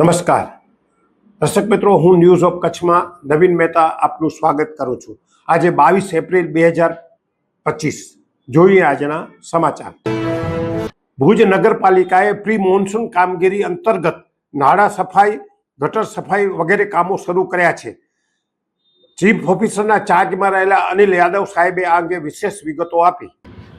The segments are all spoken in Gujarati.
નમસ્કાર. દર્શક મિત્રો, હું ન્યૂઝ ઓફ કચ્છમાં નવીન મહેતા આપનું સ્વાગત કરું છું. આજે બાવીસ એપ્રિલ બે હજાર પચીસ. જોઈએ આજના સમાચાર. ભુજ નગરપાલિકાએ પ્રી મોન્સૂન કામગીરી અંતર્ગત નાળા સફાઈ, ગટર સફાઈ વગેરે કામો શરૂ કર્યા છે. ચીફ ઓફિસરના ચાર્જમાં રહેલા અનિલ યાદવ સાહેબે આ અંગે વિશેષ વિગતો આપી.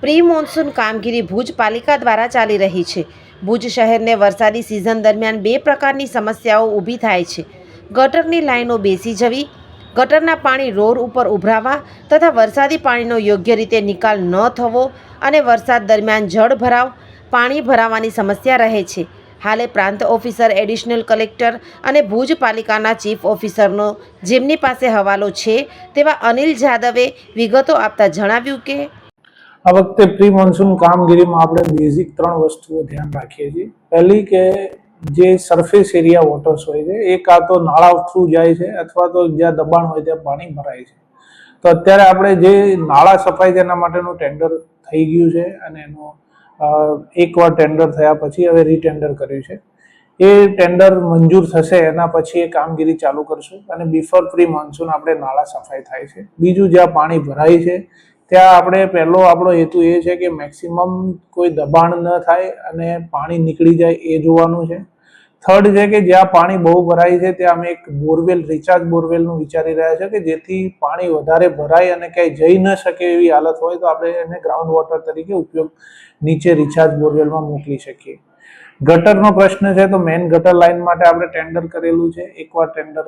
પ્રી મોન્સૂન કામગીરી ભુજ પાલિકા દ્વારા ચાલી રહી છે. ભુજ શહેરને વરસાદી સિઝન દરમિયાન બે પ્રકારની સમસ્યાઓ ઊભી થાય છે. ગટરની લાઈનો બેસી જવી, ગટરના પાણી રોડ ઉપર ઉભરાવા તથા વરસાદી પાણીનો યોગ્ય રીતે નિકાલ ન થવો અને વરસાદ દરમિયાન જળ ભરાવ, પાણી ભરાવાની સમસ્યા રહે છે. હાલે પ્રાંત ઓફિસર, એડિશનલ કલેક્ટર અને ભુજ પાલિકાના ચીફ ઓફિસરનો જેમની પાસે હવાલો છે તેવા અનિલ જાદવે વિગતો આપતા જણાવ્યું કે આ વખતે પ્રી મોન્સૂન કામગીરીમાં આપણે બેઝિક ત્રણ વસ્તુઓ ધ્યાન રાખીએ છીએ. પહેલી કે જે સરફેસ એરિયા વોટર્સ હોય છે, એ કાં તો નાળા થ્રુ જાય છે અથવા તો જ્યાં દબાણ હોય ત્યાં પાણી ભરાય છે. તો અત્યારે આપણે જે નાળા સફાઈ તેના માટેનું ટેન્ડર થઈ ગયું છે અને એનો એકવાર ટેન્ડર થયા પછી હવે રીટેન્ડર કર્યું છે. એ ટેન્ડર મંજૂર થશે એના પછી એ કામગીરી ચાલુ કરશું અને બિફોર પ્રી મોન્સૂન આપણે નાળા સફાઈ થાય છે. બીજું જ્યાં પાણી ભરાય છે ત્યાં આપણે પહેલો આપણો હેતુ એ છે કે મેક્સિમમ કોઈ દબાણ ન થાય અને પાણી નીકળી જાય એ જોવાનું છે. થર્ડ છે કે જ્યાં પાણી બહુ ભરાય છે, ત્યાં અમે એક બોરવેલ રિચાર્જ બોરવેલનું વિચારી રહ્યા છે કે જેથી પાણી વધારે ભરાય અને ક્યાંય જઈ ન શકે એવી હાલત હોય તો આપણે એને ગ્રાઉન્ડ વોટર તરીકે ઉપયોગ નીચે રિચાર્જ બોરવેલમાં મોકલી શકીએ. ગટરનો પ્રશ્ન છે તો મેઇન ગટર લાઇન માટે આપણે ટેન્ડર કરેલું છે. એકવાર ટેન્ડર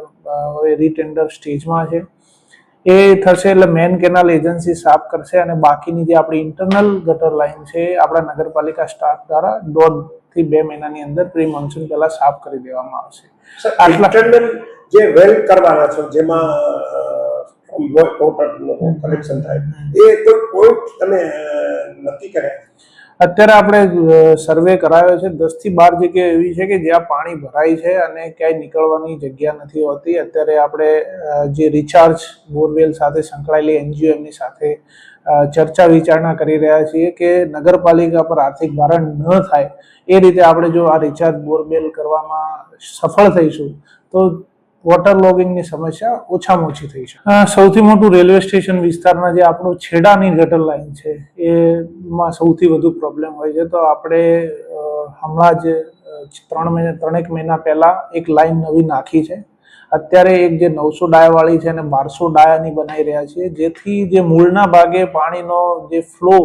હવે રીટેન્ડર સ્ટેજમાં છે. એ થશે એટલે મેન કેનાલ એજન્સી સાફ કરશે અને બાકીની જે આપણી ઇન્ટરનલ ગટર લાઇન છે આપણા નગરપાલિકા સ્ટાફ દ્વારા દોઢથી બે મહિનાની અંદર પ્રી મોન્સૂન પહેલા સાફ કરી દેવામાં આવશે. આટલા- જે વેલ કરવાના છો જેમાં કલેક્શન થાય એ કોઈ પોઈન્ટ તમે નક્કી કર્યા? અત્યારે આપણે સર્વે કરાયો છે. દસથી બાર જગ્યા એવી છે કે જ્યાં પાણી ભરાય છે અને ક્યાંય નીકળવાની જગ્યા નથી હોતી. અત્યારે આપણે જે રિચાર્જ બોરવેલ સાથે સંકળાયેલી એનજીઓ એમની સાથે ચર્ચા વિચારણા કરી રહ્યા છીએ કે નગરપાલિકા પર આર્થિક ભારણ ન થાય, એ રીતે આપણે જો આ રિચાર્જ બોરવેલ કરવામાં સફળ થઈશું, તો વોટર લોગિંગની સમસ્યા ઓછામાં ઓછી થઈ છે અ, સૌથી મોટું રેલવે સ્ટેશન વિસ્તારના જે આપણું છેડાની ગટર લાઈન છે એમાં સૌથી વધુ પ્રોબ્લેમ હોય છે. તો આપણે હમણાં જ ત્રણ મહિના ત્રણેક મહિના પહેલાં એક લાઈન નવી નાખી છે. અત્યારે એક જે નવસો ડાયાવાળી છે અને બારસો ડાયાની બનાવી રહ્યા છીએ જેથી જે મૂળના ભાગે પાણીનો જે ફ્લો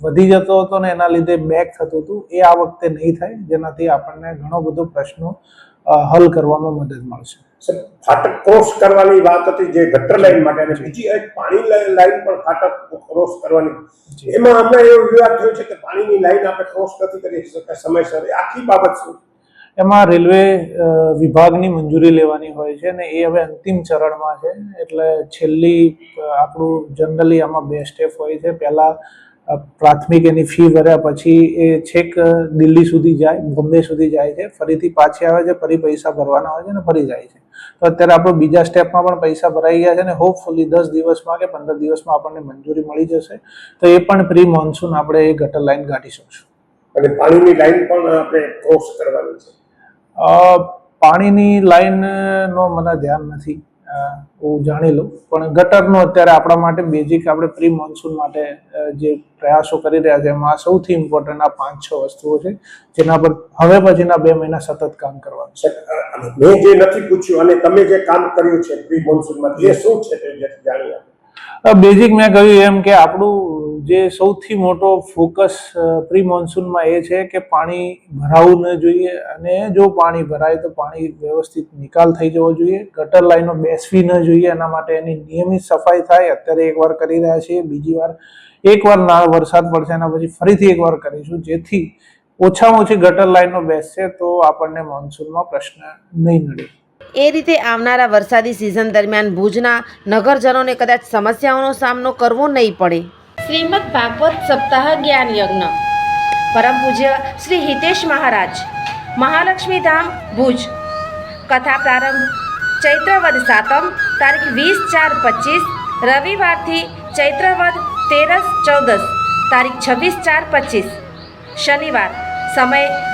વધી જતો હતો ને એના લીધે બેક થતું હતું એ આ વખતે નહીં થાય. જેનાથી આપણને ઘણો બધો પ્રશ્નો હલ કરવામાં મદદ મળશે. ફાટક ક્રોસ કરવાની વાત હતી જે ગટર લાઈન માટે અને બીજી એક પાણી લાઈન પણ ફાટક ક્રોસ કરવાની. એમાં અમને એવો વિવાદ થયો છે કે પાણીની લાઈન આપણે ક્રોસ નથી કરી શકતા સમયસર. આખી બાબત શું? એમાં રેલવે વિભાગની મંજૂરી લેવાની હોય છે અને એ હવે અંતિમ ચરણમાં છે. એટલે છેલ્લી આપણું જનરલી આમાં બે સ્ટેપ હોય છે. પહેલાં પ્રાથમિક એની ફી ભર્યા પછી એ છેક દિલ્હી સુધી જાય બોમ્બે સુધી જાય છે. ફરીથી પાછી આવે છે ફરી પૈસા ભરવાના હોય છે અને ફરી જાય છે. તો અત્યારે આપણો બીજા સ્ટેપમાં પણ પૈસા ભરાઈ ગયા છે અને હોપફુલી દસ દિવસમાં કે પંદર દિવસમાં આપણને મંજૂરી મળી જશે. તો એ પણ પ્રી મોન્સૂન આપણે એ ગટર લાઈન ગાંઠી શકશું. અને પાણીની લાઈન પણ આપણે ક્રોસ કરવાની છે. પાણીની લાઈન નો મને ધ્યાન નથી. હું જાણી લઉં. પણ ગટરનો અત્યારે આપણા માટે બેઝિક આપણે પ્રી મોન્સૂન માટે જે પ્રયાસો કરી રહ્યા છે, એમાં સૌથી ઇમ્પોર્ટન્ટ આ પાંચ છ વસ્તુઓ છે, જેના પર હવે પછીના બે મહિના સતત કામ કરવાનું છે. મેં જે નથી પૂછ્યું, અને તમે જે કામ કર્યું છે પ્રી મોન્સૂનમાં એ શું છે તે જાણીએ બેઝિક મેં કહ્યું એમ કે આપણું જે સૌથી મોટો ફોકસ પ્રી મોન્સૂનમાં એ છે કે પાણી ભરાવું ન જોઈએ અને જો પાણી ભરાય તો પાણી વ્યવસ્થિત નિકાલ થઈ જવો જોઈએ. ગટર લાઈનો બેસવી ન જોઈએ, એના માટે એની નિયમિત સફાઈ થાય. અત્યારે એકવાર કરી રહ્યા છીએ, બીજી વાર એકવાર વરસાદ પડશે, એના પછી ફરીથી એકવાર કરીશું. જેથી ઓછામાં ઓછી ગટર લાઈનો બેસશે તો આપણને મોન્સૂનમાં પ્રશ્ન નહીં નડે. એ રીતે આવનારા વરસાદી સિઝન દરમિયાન ભુજના નગરજનોને કદાચ સમસ્યાઓનો સામનો કરવો નહીં પડે. શ્રીમદ ભાગવત સપ્તાહ જ્ઞાન યજ્ઞ. પરમ પૂજ્ય શ્રી હિતેશ મહારાજ. મહાલક્ષ્મી ધામ, ભુજ. કથા પ્રારંભ ચૈત્રવદ સાતમ, તારીખ વીસ ચાર પચીસ, રવિવારથી ચૈત્રવદ તેરસ ચૌદસ, તારીખ છવ્વીસ ચાર પચીસ. શનિવાર. સમય